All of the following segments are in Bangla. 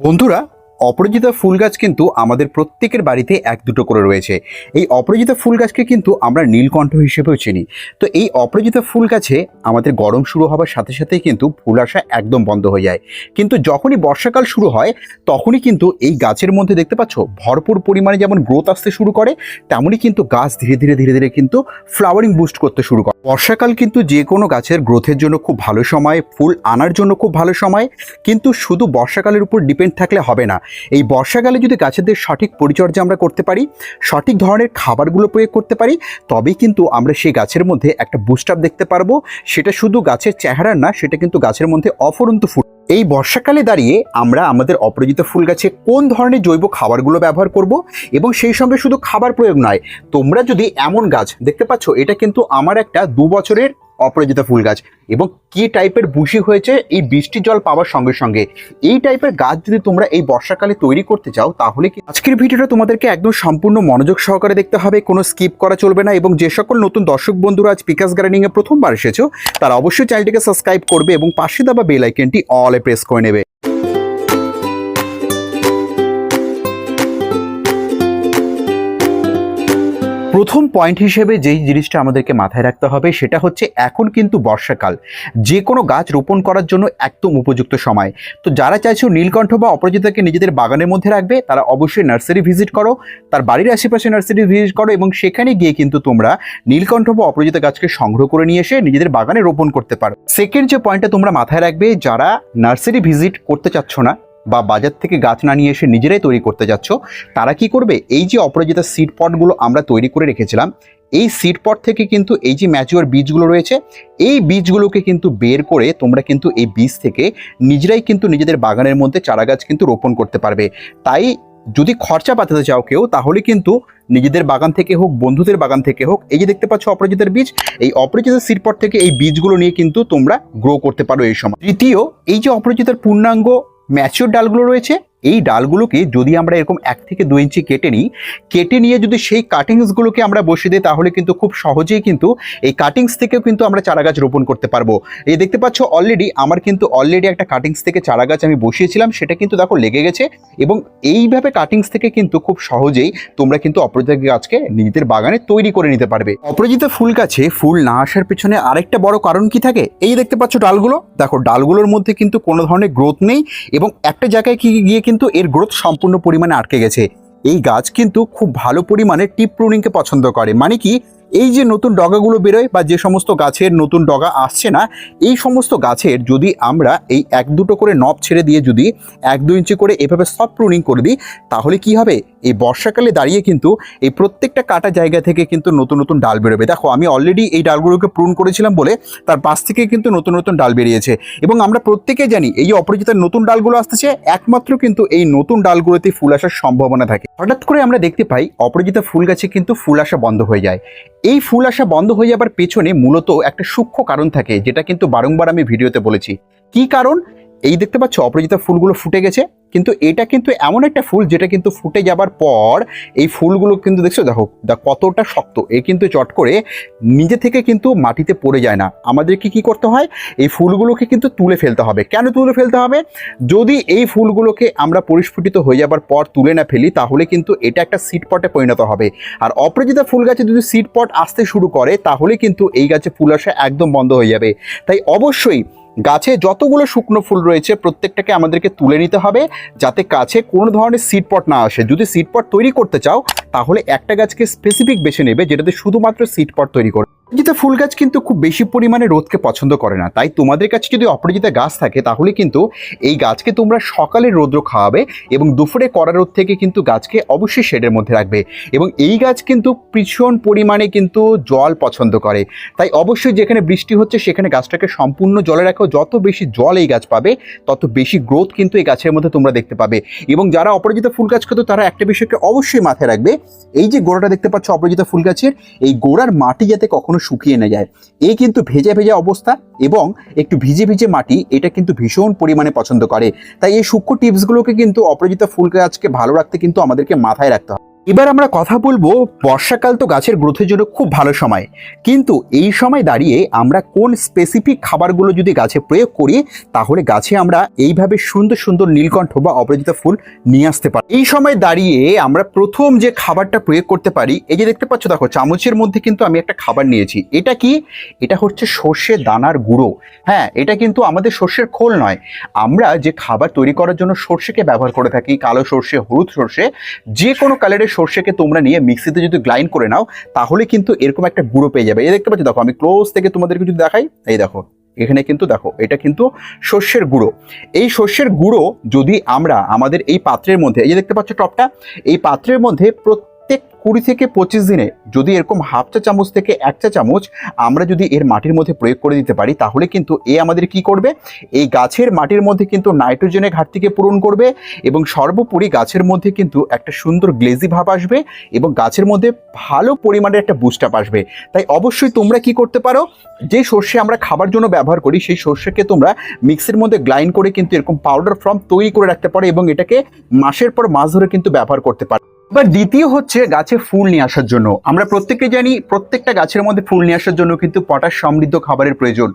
বন্ধুরা, অপরাজিতা ফুল গাছ কিন্তু আমাদের প্রত্যেকের বাড়িতে এক দুটো করে রয়েছে। এই অপরাজিতা ফুল গাছকে কিন্তু আমরা নীলকণ্ঠ হিসেবেও চিনি। তো এই অপরাজিতা ফুল গাছে আমাদের গরম শুরু হওয়ার সাথে সাথেই কিন্তু ফুল আসা একদম বন্ধ হয়ে যায়। কিন্তু যখনই বর্ষাকাল শুরু হয়, তখনই কিন্তু এই গাছের মধ্যে দেখতে পাচ্ছ, ভরপুর পরিমাণে যেমন গ্রোথ আসতে শুরু করে, তেমনই কিন্তু গাছ ধীরে ধীরে ধীরে ধীরে কিন্তু ফ্লাওয়ারিং বুস্ট করতে শুরু করে। বর্ষাকাল কিন্তু যে কোনো গাছের গ্রোথের জন্য খুব ভালো সময়, ফুল আনার জন্য খুব ভালো সময়, কিন্তু শুধু বর্ষাকালের উপর ডিপেন্ড থাকলে হবে না। এই বর্ষাকালে যদি গাছেদের সঠিক পরিচর্যা আমরা করতে পারি, সঠিক ধরনের খাবারগুলো প্রয়োগ করতে পারি, তবেই কিন্তু আমরা সেই গাছের মধ্যে একটা বুস্টআপ দেখতে পারব। সেটা শুধু গাছের চেহারা না, সেটা কিন্তু গাছের মধ্যে অফরন্ত ফুল এই বর্ষাকালে দাঁড়িয়ে আমরা আমাদের অপরাজিত ফুল গাছে কোন ধরনের জৈব খাবারগুলো ব্যবহার করব এবং সেই সঙ্গে শুধু খাবার প্রয়োগ নয়, তোমরা যদি এমন গাছ দেখতে পাচ্ছ, এটা কিন্তু আমার একটা দু বছরের অপরাজিতা ফুল গাছ। এবং কি টাইপের বুশি হয়েছে এই বৃষ্টির জল পাওয়ার সঙ্গে সঙ্গে? এই টাইপের গাছ যদি তোমরা এই বর্ষাকালে তৈরি করতে চাও, তাহলে কি আজকের ভিডিওটা তোমাদেরকে একদম সম্পূর্ণ মনোযোগ সহকারে দেখতে হবে, কোনো স্কিপ করা চলবে না এবং যে সকল নতুন দর্শক বন্ধুরা আজ পিকাস গার্ডেনিংয়ে প্রথমবার এসেছ, তারা অবশ্যই চ্যানেলটিকে সাবস্ক্রাইব করবে এবং পাশে দেওয়া বেল আইকনটি অলে প্রেস করে নেবে। প্রথম পয়েন্ট হিসেবে যেই জিনিসটা আমাদেরকে মাথায় রাখতে হবে সেটা হচ্ছে এখন কিন্তু বর্ষাকাল। যে কোনো গাছ রোপণ করার জন্য একদম উপযুক্ত সময়। তো যারা চাইছো নীলকণ্ঠ বা অপরাজিতাকে নিজেদের বাগানের মধ্যে রাখবে, তারা অবশ্যই নার্সারি ভিজিট করো, তার বাড়ির আশেপাশে নার্সারি ভিজিট করো এবং সেখানে গিয়ে কিন্তু তোমরা নীলকণ্ঠ বা অপরাজিতা গাছকে সংগ্রহ করে নিয়ে এসে নিজেদের বাগানে রোপণ করতে পারো। সেকেন্ড যে পয়েন্টটা তোমরা মাথায় রাখবে, যারা নার্সারি ভিজিট করতে চাচ্ছ না বা বাজার থেকে গাছ না নিয়ে এসে নিজেরাই তৈরি করতে যাচ্ছ, তারা কি করবে? এই যে অপরাজিতা সিড পটগুলো আমরা তৈরি করে রেখেছিলাম, এই সিড পট থেকে কিন্তু এই যে ম্যাচিওর বীজগুলো রয়েছে, এই বীজগুলোকে কিন্তু বের করে তোমরা কিন্তু এই বীজ থেকে নিজেরাই কিন্তু নিজেদের বাগানের মধ্যে চারা গাছ কিন্তু রোপণ করতে পারবে। তাই যদি খরচা পাঠাতে চাও কেউ, তাহলে কিন্তু নিজেদের বাগান থেকে হোক, বন্ধুদের বাগান থেকে হোক, এই যে দেখতে পাচ্ছ অপরাজিতার বীজ, এই অপরাজিতার সিড পট থেকে এই বীজগুলো নিয়ে কিন্তু তোমরা গ্রো করতে পারো এই সময়। তৃতীয় এই যে অপরাজিতার পূর্ণাঙ্গ ম্যাচিওর ডালগুলো রয়েছে এই ডালগুলোকে যদি আমরা এরকম এক থেকে দু ইঞ্চি কেটে নিই, কেটে নিয়ে যদি সেই কাটিংসগুলোকে আমরা বসিয়ে দিই, তাহলে কিন্তু খুব সহজেই কিন্তু এই কাটিংস থেকেও কিন্তু আমরা চারা গাছ রোপণ করতে পারব। এই দেখতে পাচ্ছ অলরেডি আমার কিন্তু অলরেডি একটা কাটিংস থেকে চারা গাছ আমি বসিয়েছিলাম, সেটা কিন্তু দেখো লেগে গেছে এবং এইভাবে কাটিংস থেকে কিন্তু খুব সহজেই তোমরা কিন্তু অপরাজিতা গাছকে নিজেদের বাগানে তৈরি করে নিতে পারবে। অপরাজিতা ফুল গাছে ফুল না আসার পেছনে আরেকটা বড় কারণ কি থাকে? এই দেখতে পাচ্ছ ডালগুলো? দেখো, ডালগুলোর মধ্যে কিন্তু কোনো ধরনের গ্রোথ নেই এবং একটা জায়গায় কি গিয়ে কিন্তু এর গ্রোথ সম্পূর্ণ পরিমাণে আটকে গেছে। এই গাছ কিন্তু খুব ভালো পরিমাণে টিপ প্রুনিংকে পছন্দ করে। মানে কি, এই যে নতুন ডগাগুলো বেরোয় বা যে সমস্ত গাছের নতুন ডগা আসছে না, এই সমস্ত গাছের যদি আমরা এই এক দুটো করে নব ছেড়ে দিয়ে যদি এক দু ইঞ্চি করে এভাবে সব প্রুনিং করে দিই, তাহলে কি হবে? এই বর্ষাকালে দাঁড়িয়ে কিন্তু এই প্রত্যেকটা কাটা জায়গা থেকে কিন্তু নতুন নতুন ডাল বেরোবে। দেখো, আমি অলরেডি এই ডালগুলোকে পূরণ করেছিলাম বলে তার পাশ থেকে কিন্তু নতুন নতুন ডাল বেরিয়েছে। এবং আমরা প্রত্যেকে জানি এই অপরিচিতার নতুন ডালগুলো আসতেছে, একমাত্র কিন্তু এই নতুন ডালগুলোতে ফুল আসার সম্ভাবনা থাকে। হঠাৎ করে আমরা দেখতে পাই অপরাজিতা ফুল গাছে কিন্তু ফুল আসা বন্ধ হয়ে যায়। এই ফুল আসা বন্ধ হয়ে যাবার পেছনে মূলত একটা সূক্ষ্ম কারণ থাকে, যেটা কিন্তু বারংবার আমি ভিডিওতে বলেছি। কি কারণ? এই দেখতে পাচ্ছ অপরাজিতা ফুলগুলো ফুটে গেছে কিন্তু এটা কিন্তু এমন একটা ফুল যেটা কিন্তু ফুটে যাবার পর এই ফুলগুলো কিন্তু দেখছ, দেখো কতটা শক্ত। এ কিন্তু চট করে নিজে থেকে কিন্তু মাটিতে পড়ে যায় না। আমাদেরকে কি করতে হয়? এই ফুলগুলোকে কিন্তু তুলে ফেলতে হবে। কেন তুলে ফেলতে হবে? যদি এই ফুলগুলোকে আমরা পরিস্ফুটিত হয়ে যাবার পর তুলে না ফেলি, তাহলে কিন্তু এটা একটা সিট পটে পরিণত হবে। আর অপরাজিতা ফুল গাছে যদি সিট পট আসতে শুরু করে, তাহলে কিন্তু এই গাছে ফুল আসা একদম বন্ধ হয়ে যাবে। তাই অবশ্যই গাছে যতগুলো শুকনো ফুল রয়েছে, প্রত্যেকটাকে আমাদেরকে তুলে নিতে হবে যাতে গাছে কোনো ধরনের সিটপট না আসে। যদি সিটপট তৈরি করতে চাও, তাহলে একটা গাছকে স্পেসিফিক বেছে নেবে যেটাতে শুধুমাত্র সিডপট তৈরি করবে অপরাজিতা ফুল গাছ কিন্তু খুব বেশি পরিমাণে রোদকে পছন্দ করে না। তাই তোমাদের কাছে যদি অপরাজিতা গাছ থাকে, তাহলে কিন্তু এই গাছকে তোমরা সকালে রৌদ্র খাওয়াবে এবং দুপুরে কড়া রোদ থেকে কিন্তু গাছকে অবশ্যই শেডের মধ্যে রাখবে এবং এই গাছ কিন্তু ভীষণ পরিমাণে কিন্তু জল পছন্দ করে। তাই অবশ্যই যেখানে বৃষ্টি হচ্ছে, সেখানে গাছটাকে সম্পূর্ণ জলে রাখো। যত বেশি জল এই গাছ পাবে, তত বেশি গ্রোথ কিন্তু এই গাছের মধ্যে তোমরা দেখতে পাবে। এবং যারা অপরাজিতা ফুল গাছ করতো তারা একটা বিষয়কে অবশ্যই মাথায় রাখবে। এই যে গোড়াটা দেখতে পাচ্ছ অপরাজিতা ফুল গাছের, এই গোড়ার মাটি যাতে কখনো শুকিয়ে না যায়। এই কিন্তু ভেজে ভেজে অবস্থা এবং একটু ভিজে ভিজে মাটি, এটা কিন্তু ভীষণ পরিমাণে পছন্দ করে। তাই এই সূক্ষ্ম টিপসগুলোকে কিন্তু অপরাজিতা ফুল গাছকে ভালো রাখতে কিন্তু আমাদেরকে মাথায় রাখতে হবে। এবার আমরা কথা বলব, বর্ষাকাল তো গাছের গ্রোথের জন্য খুব ভালো সময়। কিন্তু এই সময় দাঁড়িয়ে আমরা কোন স্পেসিফিক খাবারগুলো যদি গাছে প্রয়োগ করি, তাহলে গাছে আমরা এইভাবে সুন্দর সুন্দর নীলকণ্ঠ বা অপরাজিতা ফুল নিয়ে আসতে পারি। এই সময় দাঁড়িয়ে আমরা প্রথম যে খাবারটা প্রয়োগ করতে পারি, এই যে দেখতে পাচ্ছ, দেখো চামচের মধ্যে কিন্তু আমি একটা খাবার নিয়েছি। এটা কি? এটা হচ্ছে সর্ষে দানার গুঁড়ো। হ্যাঁ এটা কিন্তু আমাদের সর্ষের খোল নয়। আমরা যে খাবার তৈরি করার জন্য সর্ষেকে ব্যবহার করে থাকি, কালো সর্ষে, হলুদ সর্ষে, যে কোনো কালারের সর্ষেকে তোমরা নিয়ে মিক্সিতে যদি গ্লাইন্ড করে নাও, তাহলে কিন্তু এরকম একটা গুঁড়ো পেয়ে যাবে। এই দেখতে পাচ্ছি, দেখো, আমি ক্লোজ থেকে তোমাদেরকে যদি দেখাই, এই দেখো, এখানে কিন্তু দেখো, এটা কিন্তু সর্ষের গুঁড়ো। এই সর্ষের গুঁড়ো যদি আমরা আমাদের এই পাত্রের মধ্যে, এই যে দেখতে পাচ্ছ টপটা, এই পাত্রের মধ্যে প্রত্যেক কুড়ি থেকে পঁচিশ দিনে যদি এরকম হাফ চা চামচ থেকে এক চা চামচ আমরা যদি এর মাটির মধ্যে প্রয়োগ করে দিতে পারি, তাহলে কিন্তু এ আমাদের কি করবে? এই গাছের মাটির মধ্যে কিন্তু নাইট্রোজেনের ঘাটতিকে পূরণ করবে এবং সর্বোপরি গাছের মধ্যে কিন্তু একটা সুন্দর গ্লেজি ভাব আসবে এবং গাছের মধ্যে ভালো পরিমাণের একটা বুস্ট আপ আসবে। তাই অবশ্যই তোমরা কি করতে পারো? যে সর্ষে আমরা খাবার জন্য ব্যবহার করি, সেই সর্ষেকে তোমরা মিক্সির মধ্যে গ্লাইন্ড করে কিন্তু এরকম পাউডার ফর্ম তৈরি করে রাখতে পারো এবং এটাকে মাসের পর মাস ধরে কিন্তু ব্যবহার করতে পারো। এবার দ্বিতীয় হচ্ছে গাছে ফুল নিয়ে আসার জন্য। আমরা প্রত্যেকে জানি প্রত্যেকটা গাছের মধ্যে ফুল নিয়ে আসার জন্য কিন্তু পটাশ সমৃদ্ধ খাবারের প্রয়োজন।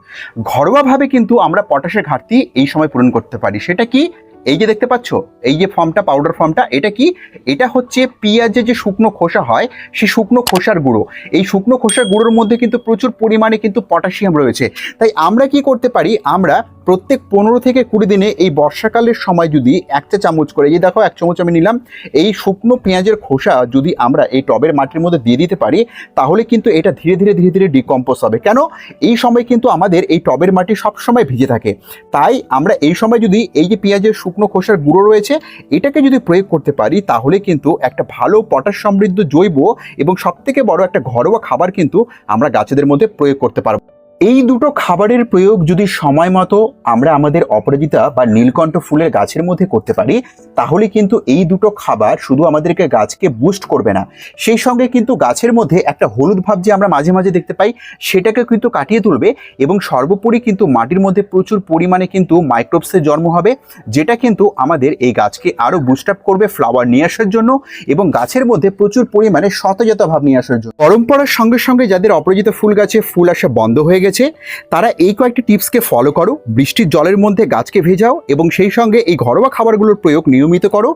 ঘরোয়াভাবে কিন্তু আমরা পটাশের ঘাটতি এই সময় পূরণ করতে পারি। সেটা কি? এই যে দেখতে পাচ্ছ, এই যে ফর্মটা পাউডার ফর্মটা, এটা কি? এটা হচ্ছে পেঁয়াজের যে শুকনো খোসা হয়, সেই শুকনো খোসার গুঁড়ো। এই শুকনো খোসার গুঁড়োর মধ্যে কিন্তু প্রচুর পরিমাণে কিন্তু পটাশিয়াম রয়েছে। তাই আমরা কি করতে পারি? আমরা প্রত্যেক পনেরো থেকে কুড়ি দিনে এই বর্ষাকালের সময় যদি এক চা চামচ করে, এই দেখো, এক চামচ আমি নিলাম। এই শুকনো পেঁয়াজের খোসা যদি আমরা এই টবের মাটির মধ্যে দিয়ে দিতে পারি, তাহলে কিন্তু এটা ধীরে ধীরে ধীরে ধীরে ডিকম্পোজ হবে। কেন? এই সময় কিন্তু আমাদের এই টবের মাটি সবসময় ভিজে থাকে। তাই আমরা এই সময় যদি এই যে পেঁয়াজের শুকনো খোসার গুঁড়ো রয়েছে, এটাকে যদি প্রয়োগ করতে পারি, তাহলে কিন্তু একটা ভালো পটাশ সমৃদ্ধ জৈব এবং সবথেকে বড় একটা ঘরোয়া খাবার কিন্তু আমরা গাছেদের মধ্যে প্রয়োগ করতে পারব। এই দুটো খাবারের প্রয়োগ যদি সময় মতো আমরা আমাদের অপরাজিতা বা নীলকণ্ঠ ফুলের গাছের মধ্যে করতে পারি, তাহলে কিন্তু এই দুটো খাবার শুধু আমাদেরকে গাছকে বুস্ট করবে না। সেই সঙ্গে কিন্তু গাছের মধ্যে একটা হলুদ ভাব যে আমরা মাঝে মাঝে দেখতে পাই সেটাকে কিন্তু কাটিয়ে তুলবে এবং সর্বোপরি কিন্তু মাটির মধ্যে প্রচুর পরিমাণে কিন্তু মাইক্রোবসের জন্ম হবে, যেটা কিন্তু আমাদের এই গাছকে আরও বুস্ট আপ করবে ফ্লাওয়ার নিয়ে আসার জন্য এবং গাছের মধ্যে প্রচুর পরিমাণে সতেজতা ভাব নিয়ে আসার জন্য। পরম্পরার সঙ্গে সঙ্গে যাদের অপরাজিত ফুল গাছে ফুল আসা বন্ধ হয়ে গেছে। তারা এই কয়েকটি টিপসকে ফলো করো। বৃষ্টির জলের মধ্যে গাছকে ভেজাও এবং সেই সঙ্গে এই ঘরোয়া খাবারগুলোর প্রয়োগ নিয়মিত করো।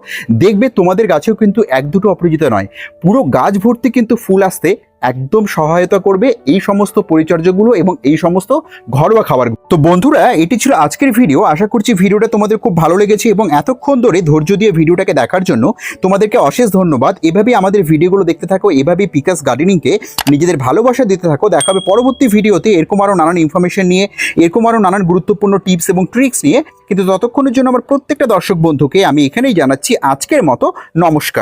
দেখবে তোমাদের গাছেও কিন্তু এক দুটো অপরিচিত নয়। পুরো গাছ ভর্তি কিন্তু ফুল আসতে একদম সহায়তা করবে এই সমস্ত পরিচর্যাগুলো এবং এই সমস্ত ঘরোয়া খাবার তো বন্ধুরা, এটি ছিল আজকের ভিডিও। আশা করছি ভিডিওটা তোমাদের খুব ভালো লেগেছে এবং এতক্ষণ ধরে ধৈর্য দিয়ে ভিডিওটাকে দেখার জন্য তোমাদেরকে অশেষ ধন্যবাদ। এভাবেই আমাদের ভিডিওগুলো দেখতে থাকো, এভাবেই পিকাস গার্ডেনিংকে নিজেদের ভালোবাসা দিতে থাকো। দেখাবে পরবর্তী ভিডিওতে এরকম আরও নানান ইনফরমেশন নিয়ে, এরকম আরও নানান গুরুত্বপূর্ণ টিপস এবং ট্রিক্স নিয়ে। কিন্তু ততক্ষণের জন্য আমার প্রত্যেকটা দর্শক বন্ধুকে আমি এখানেই জানাচ্ছি আজকের মতো নমস্কার।